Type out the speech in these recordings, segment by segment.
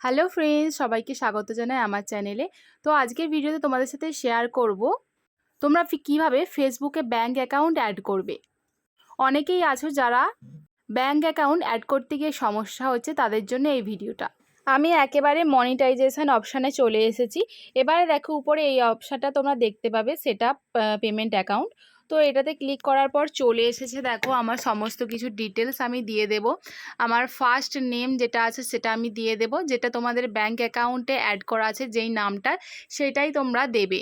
Hello friends সবাইকে স্বাগত জানাই আমার চ্যানেলে তো আজকের ভিডিওতে তোমাদের সাথে শেয়ার করব, তোমরা কীভাবে ফেসবুকে ব্যাঙ্ক অ্যাকাউন্ট অ্যাড করবে? অনেকেই আছো যারা ব্যাঙ্ক অ্যাকাউন্ট অ্যাড করতে গিয়ে সমস্যা হচ্ছে, তাদের জন্য এই ভিডিওটা আমি একেবারে মনিটাইজেশন অপশানে চলে এসেছি। এবারে দেখো উপরে এই অপশানটা তোমরা দেখতে পাবে সেট পেমেন্ট অ্যাকাউন্ট তো এটাতে ক্লিক করার পর চলে এসেছে, দেখো আমার সমস্ত কিছু ডিটেলস আমি দিয়ে দেব। আমার ফার্স্ট নেম যেটা আছে সেটা আমি দিয়ে দেব, যেটা তোমাদের ব্যাঙ্ক অ্যাকাউন্টে অ্যাড করা আছে যেই নামটা, সেটাই তোমরা দেবে।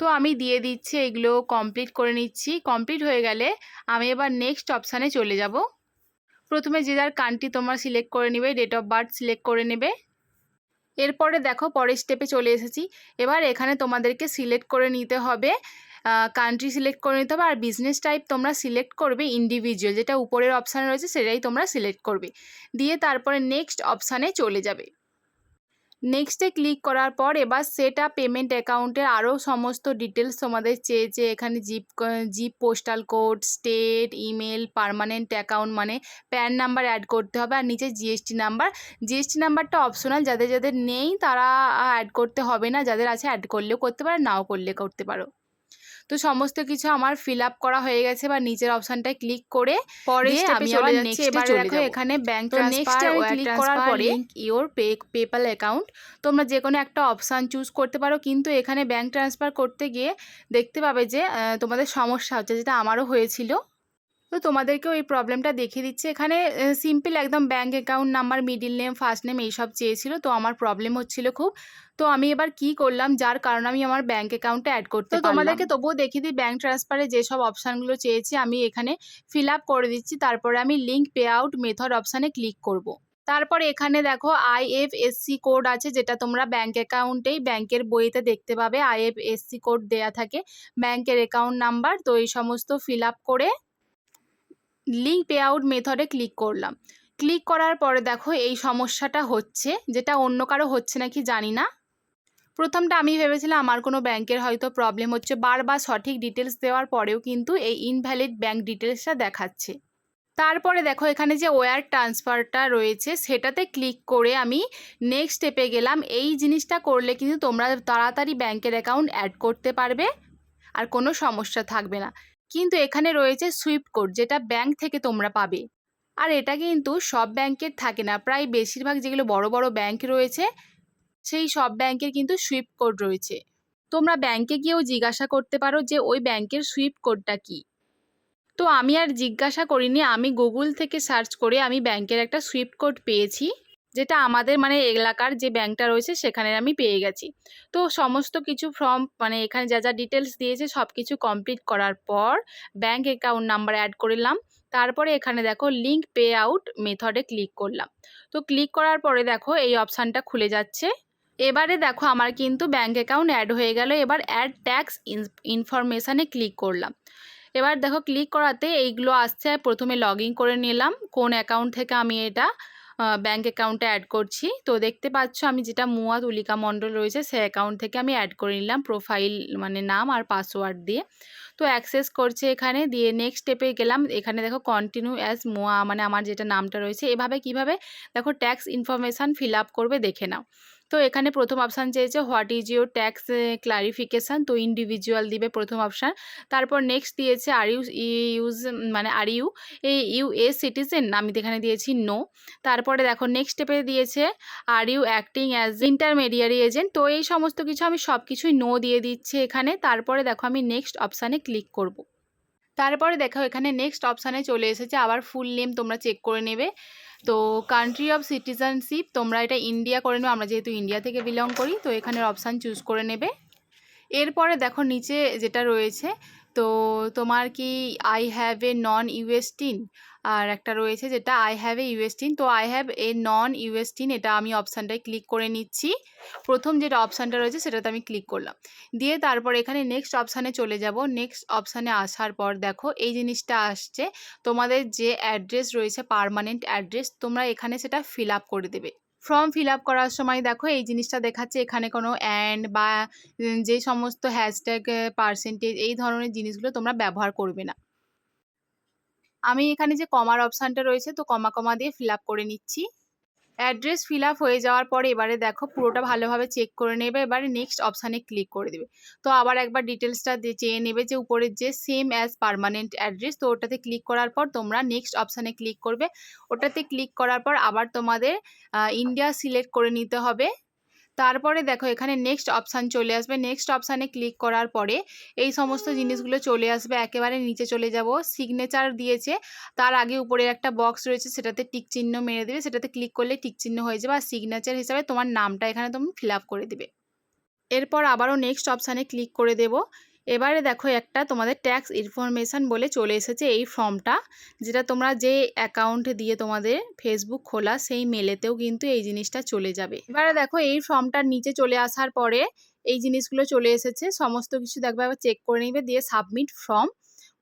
তো আমি দিয়ে দিচ্ছি, এগুলো কমপ্লিট করে নিচ্ছি। কমপ্লিট হয়ে গেলে আমি এবার নেক্সট অপশানে চলে যাব। প্রথমে যে যার কান্ট্রি তোমরা সিলেক্ট করে নেবে ডেট অফ বার্থ সিলেক্ট করে নেবে। এরপরে দেখো, পরের স্টেপে চলে এসেছি। এবার এখানে তোমাদেরকে সিলেক্ট করে নিতে হবে। কান্ট্রি সিলেক্ট করে নিতে হবে আর বিজনেস টাইপ তোমরা সিলেক্ট করবে ইন্ডিভিজুয়াল যেটা উপরের অপশানে রয়েছে সেটাই তোমরা সিলেক্ট করবে। দিয়ে তারপরে নেক্সট অপশানে চলে যাবে। নেক্সটে ক্লিক করার পর এবার সেটা পেমেন্ট অ্যাকাউন্টের আরও সমস্ত ডিটেলস তোমাদের চেয়েছে এখানে zip zip postal code state email permanent account মানে প্যান নাম্বার অ্যাড করতে হবে আর নিচে জিএসটি নাম্বার জিএসটি নাম্বারটা অপশনাল যাদের যাদের নেই তারা অ্যাড করতে হবে না, যাদের আছে অ্যাড করলেও করতে পারো, নাও করলে করতে পারো। তো সমস্ত কিছু আমার ফিল আপ করা হয়ে গেছে বা নিচের অপশনটায় ক্লিক করে পরে আমি আবার নেক্সট এবারে চলে দেখো এখানে ব্যাংক ট্রান্সফার click করার পরে- ইওর পে পেপ্যাল অ্যাকাউন্ট তোমরা যে কোনো একটা অপশান চুজ করতে পারো কিন্তু এখানে ব্যাংক ট্রান্সফার করতে গিয়ে দেখতে পাবে যে তোমাদের সমস্যা হচ্ছে যেটা আমারও হয়েছিল। তো তোমাদেরকেও এই প্রবলেমটা দেখিয়ে দিচ্ছে। এখানে সিম্পল একদম bank account number middle name first name এইসব চেয়েছিল তো আমার প্রবলেম হচ্ছিল খুব। তো আমি এবার কি করলাম যার কারণে আমি আমার ব্যাঙ্ক অ্যাকাউন্টে অ্যাড করতে তো তোমাদেরকে তবুও দেখিয়ে দিই ব্যাঙ্ক ট্রান্সফারে যেসব অপশানগুলো চেয়েছি আমি এখানে ফিল আপ করে দিচ্ছি। তারপরে আমি লিঙ্ক পে আউট মেথড অপশানে ক্লিক করব। তারপরে এখানে দেখো আইএফএসসি কোড আছে যেটা তোমরা ব্যাংক অ্যাকাউন্টেই ব্যাংকের বইতে দেখতে পাবে। আইএফএসসি কোড দেয়া থাকে ব্যাংকের অ্যাকাউন্ট নাম্বার তো এই সমস্ত ফিল আপ করে লিঙ্ক পে আউট মেথডে ক্লিক করলাম। ক্লিক করার পরে দেখো এই সমস্যাটা হচ্ছে, যেটা অন্য কারও হচ্ছে নাকি জানি না। প্রথমটা আমি ভেবেছিলাম আমার কোনো ব্যাংকের হয়তো প্রবলেম হচ্ছে, বারবার সঠিক ডিটেলস দেওয়ার পরেও কিন্তু এই ইনভ্যালিড ব্যাংক ডিটেলসটা দেখাচ্ছে। তারপরে দেখো এখানে যে ওয়্যার ট্রান্সফারটা রয়েছে, সেটাতে ক্লিক করে আমি নেক্সট স্টেপে গেলাম। এই জিনিসটা করলে কিন্তু তোমরা তাড়াতাড়ি ব্যাংকের অ্যাকাউন্ট অ্যাড করতে পারবে, আর কোনো সমস্যা থাকবে না। কিন্তু এখানে রয়েছে সুইফট কোড, যেটা ব্যাংক থেকে তোমরা পাবে। আর এটা কিন্তু সব ব্যাংকের থাকে না, প্রায় বেশিরভাগ যেগুলো বড় বড় ব্যাংক রয়েছে, সেই সব ব্যাংকের কিন্তু সুইফট কোড রয়েছে। তোমরা ব্যাংকে গিয়েও জিজ্ঞাসা করতে পারো যে ওই ব্যাংকের সুইফট কোডটা কী। তো আমি আর জিজ্ঞাসা করিনি, আমি গুগল থেকে সার্চ করে আমি ব্যাংকের একটা সুইফট কোড পেয়েছি। যেটা আমাদের মানে এলাকার যে ব্যাংকটা রয়েছে সেখানে আমি পেয়ে গেছি। তো সমস্ত কিছু ফর্ম মানে এখানে যা যা ডিটেলস দিয়েছে সব কিছু কমপ্লিট করার পর ব্যাংক অ্যাকাউন্ট নাম্বার অ্যাড করলাম তারপরে এখানে দেখো লিঙ্ক পে আউট মেথডে ক্লিক করলাম। তো ক্লিক করার পরে দেখো এই অপশানটা খুলে যাচ্ছে। এবারে দেখো আমার কিন্তু ব্যাংক অ্যাকাউন্ট অ্যাড হয়ে গেল। এবার অ্যাড ট্যাক্স ইনফরমেশানে ক্লিক করলাম। এবার দেখো ক্লিক করাতে এইগুলো আসছে। প্রথমে লগ করে নিলাম। কোন অ্যাকাউন্ট থেকে আমি এটা ব্যাংক অ্যাকাউন্টে অ্যাড করছি। তো দেখতে পাচ্ছ আমি যেটা মুয়া তুলিকা মণ্ডল রয়েছে, সে অ্যাকাউন্ট থেকে আমি অ্যাড করে নিলাম প্রোফাইল মানে নাম আর পাসওয়ার্ড দিয়ে। তো অ্যাক্সেস করছে এখানে, দিয়ে নেক্সট স্টেপে গেলাম। এখানে দেখো কন্টিনিউ অ্যাজ মোয়া মানে আমার যেটা নামটা রয়েছে, এভাবে কীভাবে? দেখো ট্যাক্স ইনফরমেশান ফিল আপ করবে, দেখে নাও। তো এখানে প্রথম অপশান চেয়েছে what is your tax clarification তো ইন্ডিভিজুয়াল দিবে প্রথম অপশান তারপর নেক্সট দিয়েছে আর ইউ ইউজ মানে আর ইউ এই ইউ এ সিটিজেন আমি এখানে দিয়েছি নো তারপরে দেখো নেক্সট স্টেপে দিয়েছে are you acting as intermediary agent তো এই সমস্ত কিছু আমি সব কিছুই নো দিয়ে দিচ্ছি এখানে। তারপরে দেখো আমি নেক্সট অপশানে ক্লিক করব। তারপরে দেখো এখানে নেক্সট অপশানে চলে এসেছে, আবার ফুল নেম তোমরা চেক করে নেবে। তো কান্ট্রি অফ সিটিজেনশিপ তোমরা এটা ইন্ডিয়া করে নেবে আমরা যেহেতু ইন্ডিয়া থেকে বিলং করি, তো এখানের অপশান চুজ করে নেবে। এরপরে দেখো নিচে যেটা রয়েছে তো তোমার কি আই হ্যাভ এ নন ইউএসটিন আর একটা রয়েছে যেটা আই হ্যাভ এ ইউএসটিন তো আই হ্যাভ এ নন ইউএসটিন এটা আমি অপশানটায় ক্লিক করে নিচ্ছি। প্রথম যেটা অপশানটা রয়েছে, সেটাতে আমি ক্লিক করলাম। দিয়ে তারপর এখানে নেক্সট অপশানে চলে যাব। নেক্সট অপশানে আসার পর দেখো, এই জিনিসটা আসছে। তোমাদের যে অ্যাড্রেস রয়েছে পারমানেন্ট অ্যাড্রেস তোমরা এখানে সেটা ফিল আপ করে দেবে। ফর্ম ফিল আপ করার সময় দেখো এই জিনিসটা দেখাচ্ছে এখানে কোনো অ্যান্ড বা যে সমস্ত হ্যাশট্যাগ পার্সেন্টেজ এই ধরনের জিনিসগুলো তোমরা ব্যবহার করবে না। আমি এখানে যে কমার অপশানটা রয়েছে তো কমা কমা দিয়ে ফিল আপ করে নিচ্ছি। অ্যাড্রেস ফিল আপ হয়ে যাওয়ার পরে এবারে দেখো পুরোটা ভালোভাবে চেক করে নেবে। এবারে নেক্সট অপশানে ক্লিক করে দেবে। তো আবার একবার ডিটেলসটা চেয়ে নেবে যে উপরের যে সেম অ্যাজ পারমানেন্ট অ্যাড্রেস তো ওটাতে ক্লিক করার পর তোমরা নেক্সট অপশানে ক্লিক করবে। ওটাতে ক্লিক করার পর আবার তোমাদের ইন্ডিয়া সিলেক্ট করে নিতে হবে। তারপরে দেখো এখানে নেক্সট অপশান চলে আসবে। নেক্সট অপশানে ক্লিক করার পরে এই সমস্ত জিনিসগুলো চলে আসবে। একেবারে নিচে চলে যাব। সিগনেচার দিয়েছে। তার আগে উপরে একটা বক্স রয়েছে, সেটাতে টিক চিহ্ন মেরে দেবে। সেটাতে ক্লিক করলে টিক চিহ্ন হয়ে যাবে। আর সিগনেচার হিসাবে তোমার নামটা এখানে তুমি ফিল করে দেবে। এরপর আবারও নেক্সট অপশানে ক্লিক করে দেব। এবারে দেখো একটা তোমাদের ট্যাক্স ইনফরমেশান বলে চলে এসেছে এই ফর্মটা যেটা তোমরা যে অ্যাকাউন্ট দিয়ে তোমাদের ফেসবুক খোলা সেই মেলেতেও কিন্তু এই জিনিসটা চলে যাবে। এবারে দেখো এই ফর্মটার নিচে চলে আসার পরে এই জিনিসগুলো চলে এসেছে সমস্ত কিছু দেখবে আবার চেক করে নিবে দিয়ে সাবমিট ফর্ম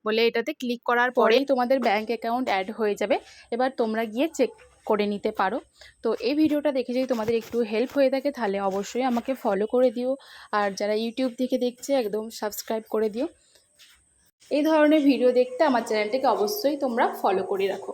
বলে এটাতে ক্লিক করার পরেই তোমাদের ব্যাঙ্ক অ্যাকাউন্ট অ্যাড হয়ে যাবে। এবার তোমরা গিয়ে চেক করে নিতে পারো। তো এই ভিডিওটা দেখে যদি তোমাদের একটু হেল্প হয়ে থাকে, তাহলে অবশ্যই আমাকে ফলো করে দিও। আর যারা ইউটিউব থেকে দেখছে, একদম সাবস্ক্রাইব করে দিও। এই ধরনের ভিডিও দেখতে আমার চ্যানেলটাকে অবশ্যই তোমরা ফলো করে রাখো।